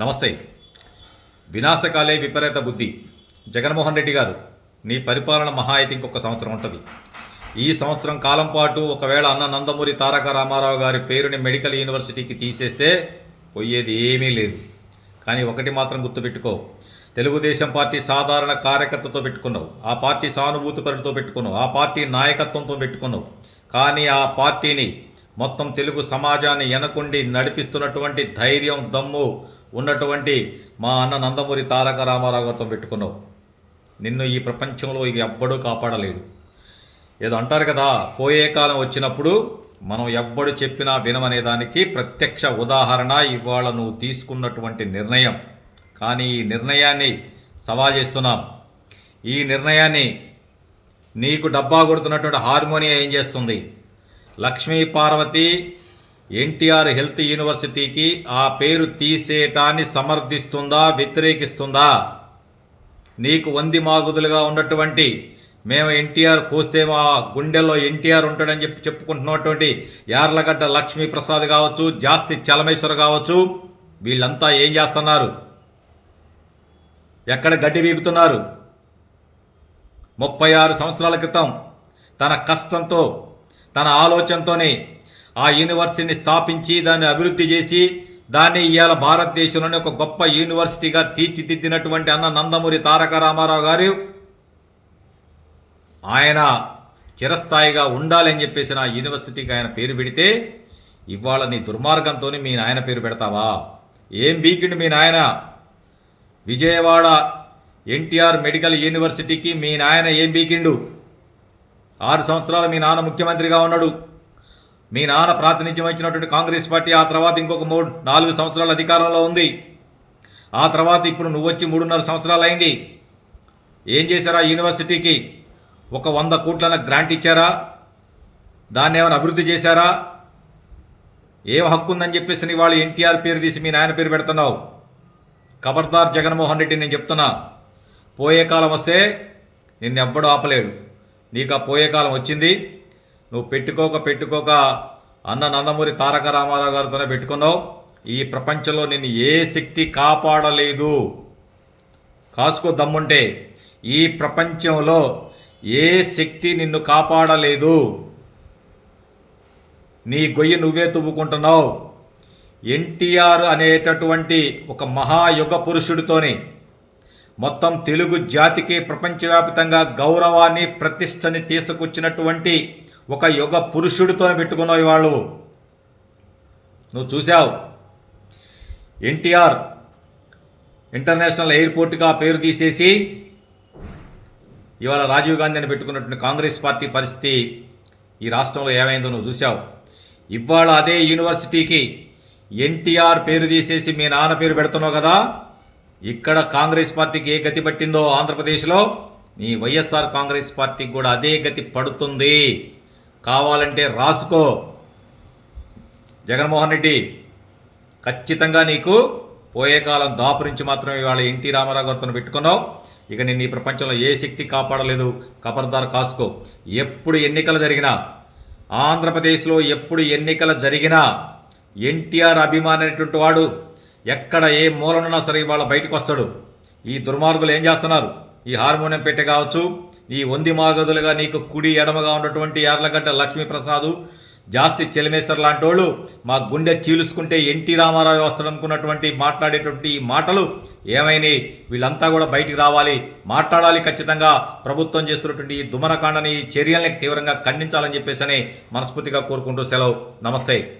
నమస్తే. వినాశకాలే విపరీత బుద్ధి. జగన్మోహన్ రెడ్డి గారు నీ పరిపాలన మహా అయితే ఇంకొక సంవత్సరం ఉంటుంది. ఈ సంవత్సరం కాలం పాటు ఒకవేళ అన్న నందమూరి తారక రామారావు గారి పేరుని మెడికల్ యూనివర్సిటీకి తీసేస్తే పోయేది ఏమీ లేదు. కానీ ఒకటి మాత్రం గుర్తుపెట్టుకో. తెలుగుదేశం పార్టీ సాధారణ కార్యకర్తతో పెట్టుకున్నావు. ఆ పార్టీ సానుభూతిపరులతో పెట్టుకున్నావు. ఆ పార్టీ నాయకత్వంతో పెట్టుకున్నావు. కానీ ఆ పార్టీని మొత్తం తెలుగు సమాజాన్ని ఎనకుండి నడిపిస్తున్నటువంటి ధైర్యం దమ్ము ఉన్నటువంటి మా అన్న నందమూరి తారక రామారావు గారితో పెట్టుకున్నావు. నిన్ను ఈ ప్రపంచంలో ఇక ఎవ్వడూ కాపాడలేడు ఏదో అంటారు కదా పోయే కాలం వచ్చినప్పుడు మనం ఎవ్వడు చెప్పినా వినమనే దానికి ప్రత్యక్ష ఉదాహరణ ఇవాళ నువ్వు తీసుకున్నటువంటి నిర్ణయం. కానీ ఈ నిర్ణయాన్ని సవాల్ చేస్తున్నాం. ఈ నిర్ణయాన్ని నీకు డబ్బా కొడుతున్నటువంటి హార్మోనియా ఏం చేస్తుంది? లక్ష్మీ పార్వతి ఎన్టీఆర్ హెల్త్ యూనివర్సిటీకి ఆ పేరు తీసేయటాన్ని సమర్థిస్తుందా వ్యతిరేకిస్తుందా? నీకు వంది మాగుదులుగా ఉన్నటువంటి మేము ఎన్టీఆర్ కోస్తే మా గుండెల్లో ఎన్టీఆర్ ఉంటాడని చెప్పి చెప్పుకుంటున్నటువంటి యార్లగడ్డ లక్ష్మీ ప్రసాద్ కావచ్చు జాస్తి చలమేశ్వర్ కావచ్చు వీళ్ళంతా ఏం చేస్తున్నారు? ఎక్కడ గడ్డి బీగుతున్నారు? ముప్పై ఆరు సంవత్సరాల క్రితం తన కష్టంతో తన ఆలోచనతోనే ఆ యూనివర్సిటీని స్థాపించి దాన్ని అభివృద్ధి చేసి దాన్ని ఇవాళ భారతదేశంలోనే ఒక గొప్ప యూనివర్సిటీగా తీర్చిదిద్దినటువంటి అన్న నందమూరి తారక రామారావు గారు ఆయన చిరస్థాయిగా ఉండాలని చెప్పేసి నా యూనివర్సిటీకి ఆయన పేరు పెడితే ఇవాళ నీ దుర్మార్గంతో మీ నాయన పేరు పెడతావా? ఏం బీకిండు మీ నాయన? విజయవాడ ఎన్టీఆర్ మెడికల్ యూనివర్సిటీకి మీ నాయన ఏం బీకిండు? ఆరు సంవత్సరాలు మీ నాన్న ముఖ్యమంత్రిగా ఉన్నాడు. మీ నాన్న ప్రాతినిధ్యం వచ్చినటువంటి కాంగ్రెస్ పార్టీ ఆ తర్వాత ఇంకొక మూడు నాలుగు సంవత్సరాల అధికారంలో ఉంది. ఆ తర్వాత ఇప్పుడు నువ్వు వచ్చి మూడున్నర సంవత్సరాలు అయింది. ఏం చేశారా? యూనివర్సిటీకి ఒక వంద కోట్లన గ్రాంట్ ఇచ్చారా? దాన్ని ఏమైనా అభివృద్ధి చేశారా? ఏం హక్కు ఉందని చెప్పేసి నీ వాళ్ళు ఎన్టీఆర్ పేరు తీసి మీ నాయన పేరు పెడుతున్నావు. ఖబర్దార్ జగన్మోహన్ రెడ్డి నేను చెప్తున్నా. పోయే కాలం వస్తే నిన్ను ఆపలేడు. నీకు ఆ పోయే కాలం వచ్చింది. నువ్వు పెట్టుకోక పెట్టుకోక అన్న నందమూరి తారక రామారావు గారితోనే పెట్టుకున్నావు. ఈ ప్రపంచంలో నిన్ను ఏ శక్తి కాపాడలేదు. కాసుకో దమ్ముంటే ఈ ప్రపంచంలో ఏ శక్తి నిన్ను కాపాడలేదు. నీ గొయ్యి నువ్వే తువ్వుకుంటున్నావు. ఎన్టీఆర్ అనేటటువంటి ఒక మహాయుగ పురుషుడితోని మొత్తం తెలుగు జాతికి ప్రపంచవ్యాప్తంగా గౌరవాన్ని ప్రతిష్టని తీసుకొచ్చినటువంటి ఒక యుగ పురుషుడితో పెట్టుకున్నావు వాళ్ళు నువ్వు చూసావు ఎన్టీఆర్ ఇంటర్నేషనల్ ఎయిర్పోర్ట్గా పేరు తీసేసి ఇవాళ రాజీవ్ గాంధీని పెట్టుకున్నటువంటి కాంగ్రెస్ పార్టీ పరిస్థితి ఈ రాష్ట్రంలో ఏమైందో నువ్వు చూసావు ఇవాళ అదే యూనివర్సిటీకి ఎన్టీఆర్ పేరు తీసేసి మీ నాన్న పేరు పెడుతున్నావు కదా. ఇక్కడ కాంగ్రెస్ పార్టీకి ఏ గతి పట్టిందో ఆంధ్రప్రదేశ్లో నీ వైఎస్ఆర్ కాంగ్రెస్ పార్టీకి కూడా అదే గతి పడుతుంది. కావాలంటే రాసుకో. జగన్మోహన్ రెడ్డి ఖచ్చితంగా నీకు పోయే కాలం దాపురించి మాత్రమే ఇవాళ ఎన్టీ రామారావు గారితో పెట్టుకున్నావు. ఇక నిన్ను ఈ ప్రపంచంలో ఏ శక్తి కాపాడలేదు కబర్దార్ కాసుకో. ఎప్పుడు ఎన్నికలు జరిగినా ఆంధ్రప్రదేశ్లో ఎప్పుడు ఎన్నికలు జరిగినా ఎన్టీఆర్ అభిమాని అనేటువంటి వాడు ఎక్కడ ఏ మూలనున్నా సరే ఇవాళ బయటకు వస్తాడు. ఈ దుర్మార్గులు ఏం చేస్తున్నారు? ఈ హార్మోనియం పెట్టే కావచ్చు ఈ వంది మాగదులుగా నీకు కుడి ఎడమగా ఉన్నటువంటి యార్లగడ్డ లక్ష్మీప్రసాదు జాస్తి చెలమేశ్వర్ లాంటి వాళ్ళు మా గుండె చీలుసుకుంటే ఎన్టీ రామారావు వస్తాడు అనుకున్నటువంటి మాట్లాడేటువంటి ఈ మాటలు ఏమైనాయి వీళ్ళంతా కూడా బయటికి రావాలి. మాట్లాడాలి ఖచ్చితంగా. ప్రభుత్వం చేస్తున్నటువంటి ఈ దుమనకాండని చర్యల్ని తీవ్రంగా ఖండించాలని చెప్పేసి మనస్ఫూర్తిగా కోరుకుంటూ సెలవు. నమస్తే.